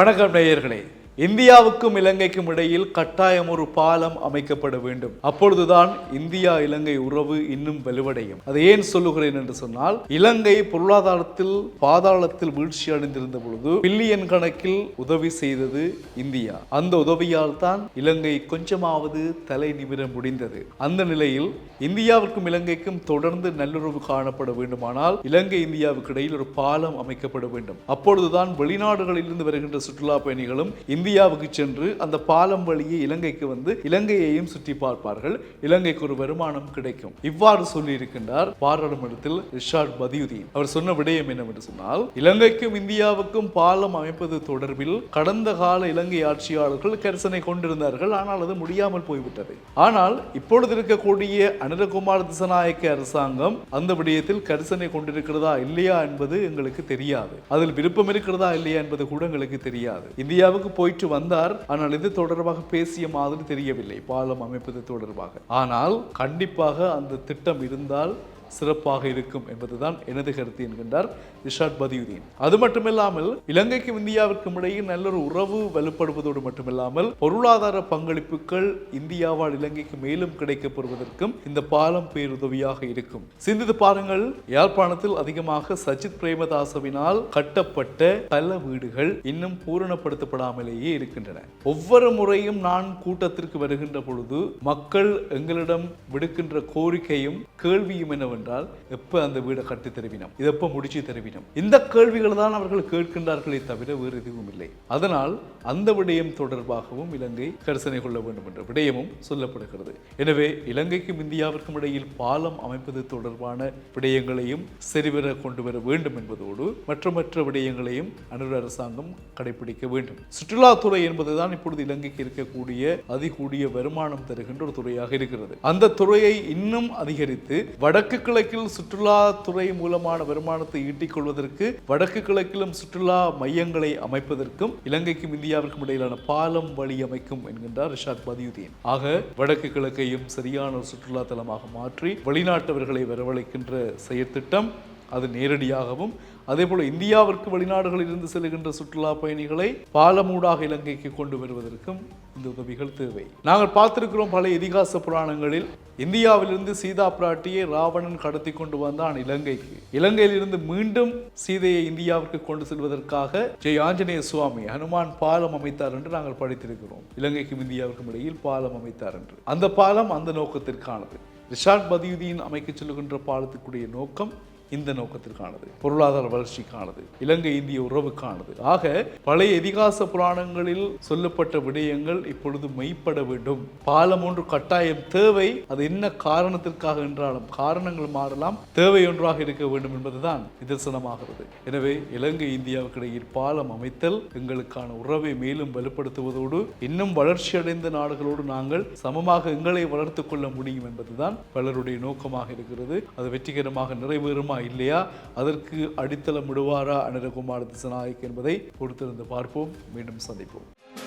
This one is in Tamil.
வணக்கம் நேயர்களே. இந்தியாவுக்கும் இலங்கைக்கும் இடையில் கட்டாயம் ஒரு பாலம் அமைக்கப்பட வேண்டும். அப்பொழுதுதான் இந்தியா இலங்கை உறவு இன்னும் வலுவடையும். அதை ஏன் சொல்லுகிறேன் என்று சொன்னால் இலங்கை பொருளாதாரத்தில் பாதாளத்தில் வீழ்ச்சி அடைந்திருந்த பொழுது பில்லியன் கணக்கில் உதவி செய்தது இந்தியா. அந்த உதவியால் தான் இலங்கை கொஞ்சமாவது தலை நிமிர முடிந்தது. அந்த நிலையில் இந்தியாவுக்கும் இலங்கைக்கும் தொடர்ந்து நல்லுறவு காணப்பட வேண்டுமானால் இலங்கை இந்தியாவுக்கு இடையில் ஒரு பாலம் அமைக்கப்பட வேண்டும். அப்பொழுதுதான் வெளிநாடுகளிலிருந்து வருகின்ற சுற்றுலா பயணிகளும் இந்தியாவுக்கு சென்று அந்த பாலம் வழியே இலங்கைக்கு வந்து இலங்கையையும் சுற்றி பார்ப்பார்கள். இலங்கைக்கு ஒரு வருமானம் கிடைக்கும். இவ்வாறு சொல்லி இருக்கின்றார் பாராளுமன்றத்தில் ரிஷாட் பதியுதீன். அவர் சொன்ன விடயம் என்னவென்று சொன்னால் இலங்கைக்கும் இந்தியாவுக்கும் பாலம் அமைப்பது தொடர்பில் கடந்த கால இலங்கை ஆட்சியாளர்கள் கரிசனை கொண்டிருந்தார்கள். ஆனால் அது முடியாமல் போய்விட்டது. ஆனால் இப்பொழுது இருக்கக்கூடிய அனிலகுமார் திசநாயக்க அரசாங்கம் அந்த விடயத்தில் கரிசனை கொண்டிருக்கிறதா இல்லையா என்பது எங்களுக்கு தெரியாது. அதில் விருப்பம் இருக்கிறதா இல்லையா என்பது கூட எங்களுக்கு தெரியாது. இந்தியாவுக்கு போயிட்டு வந்தார். ஆனால் இது தொடர்பாக பேசிய மாதிரி தெரியவில்லை. பாலம் அமைப்பது தொடர்பாக. ஆனால் கண்டிப்பாக அந்த திட்டம் இருந்தால் சிறப்பாக இருக்கும் என்பதுதான் எனது கருத்து என்கின்றார் ரிஷாட் பதியுதீன். அது மட்டுமில்லாமல் இலங்கைக்கும் இந்தியாவிற்கும் இடையே நல்ல ஒரு உறவு வலுப்படுவதோடு மட்டுமில்லாமல் பொருளாதார பங்களிப்புகள் இந்தியாவால் இலங்கைக்கு மேலும் கிடைக்கப்படுவதற்கும் இந்த பாலம் பேருதவியாக இருக்கும். சிந்தித்து பாருங்கள் யாழ்ப்பாணத்தில் அதிகமாக சஜித் பிரேமதாசவினால் கட்டப்பட்ட பல வீடுகள் இன்னும் பூரணப்படுத்தப்படாமலேயே இருக்கின்றன. ஒவ்வொரு முறையும் நான் கூட்டத்திற்கு வருகின்ற பொழுது மக்கள் எங்களிடம் விடுக்கின்ற கோரிக்கையும் கேள்வியும் என்றால் எப்ப அந்த வீடை கட்டி தருவினோம்? இதை எப்போ முடிச்சு தருவினோம்? இந்த கேள்விகள் தான் அவர்கள் கேட்கின்றார்களே தவிர வேறு எதுவும் இல்லை. அதனால் அந்த விடயம் தொடர்பாகவும் இலங்கை கரிசனை கொள்ள வேண்டும் என்ற விடயமும் சொல்லப்படுகிறது. எனவே இலங்கைக்கும் இந்தியாவிற்கும் இடையில் பாலம் அமைப்பது தொடர்பான விடயங்களையும் சரிவர கொண்டு வர வேண்டும் என்பதோடு மற்ற மற்ற விடயங்களையும் அனுர அரசாங்கம் கடைபிடிக்க வேண்டும். சுற்றுலாத்துறை என்பதுதான் இப்பொழுது இலங்கைக்கு இருக்கக்கூடிய அதிகூடிய வருமானம் தருகின்ற ஒரு துறையாக இருக்கிறது. அந்த துறையை இன்னும் அதிகரித்து வடக்கு கிழக்கில் சுற்றுலாத்துறை மூலமான வருமானத்தை ஈட்டிக் கொள்வதற்கு வடக்கு கிழக்கிலும் சுற்றுலா மையங்களை அமைப்பதற்கும் இலங்கைக்கும் இந்தியாவிற்கும் இடையிலான பாலம் வழி அமைக்கும் என்கின்றார் ரிஷாத் பதியுதீன். ஆக வடக்கு கிழக்கையும் சரியான ஒரு சுற்றுலா தலமாக மாற்றி வெளிநாட்டவர்களை வரவழைக்கின்ற செயற்திட்டம் அது நேரடியாகவும் அதே போல் இந்தியாவிற்கு வெளிநாடுகளில் இருந்து செல்கின்ற சுற்றுலா பயணிகளை பாலமூடாக இலங்கைக்கு கொண்டு வருவதற்கும் இந்த உதவிகள் தேவை. நாங்கள் பார்த்திருக்கிறோம் பல இதிகாச புராணங்களில் இந்தியாவிலிருந்து சீதா பிராட்டியை ராவணன் கடத்தி கொண்டு வந்தான் இலங்கைக்கு. இலங்கையிலிருந்து மீண்டும் சீதையை இந்தியாவிற்கு கொண்டு செல்வதற்காக ஜெய் ஆஞ்சநேய சுவாமி ஹனுமான் பாலம் அமைத்தார் என்று நாங்கள் படித்திருக்கிறோம். இலங்கைக்கும் இந்தியாவிற்கும் இடையில் பாலம் அமைத்தார் என்று. அந்த பாலம் அந்த நோக்கத்திற்கானது. ரிஷாட் பதியுதீன் அமைக்க சொல்லுகின்ற பாலத்துக்குரிய நோக்கம் இந்த நோக்கத்திற்கானது பொருளாதார வளர்ச்சிக்கானது இலங்கை இந்திய உறவுக்கானது ஆக பழைய இதிகாச புராணங்களில் சொல்லப்பட்ட விடயங்கள் இப்பொழுது மெய்ப்பட வேண்டும். பாலம் ஒன்று கட்டாயம் தேவை அது என்ன காரணத்திற்காக என்றாலும் காரணங்கள் மாறலாம் தேவை ஒன்றாக இருக்க வேண்டும் என்பதுதான் நிதர்சனமாகிறது. எனவே இலங்கை இந்தியாவுக்கு இடையில் பாலம் அமைத்தல் எங்களுக்கான உறவை மேலும் வலுப்படுத்துவதோடு இன்னும் வளர்ச்சி அடைந்த நாடுகளோடு நாங்கள் சமமாக எங்களை வளர்த்துக் கொள்ள முடியும் என்பதுதான் பலருடைய நோக்கமாக இருக்கிறது. அது வெற்றிகரமாக நிறைவேறுமா இல்லையா? அதற்கு அடித்தளம் விடுவாரா அனிரகுமார் திசநாயக் என்பதை பொறுத்திருந்து பார்ப்போம். மீண்டும் சந்திப்போம்.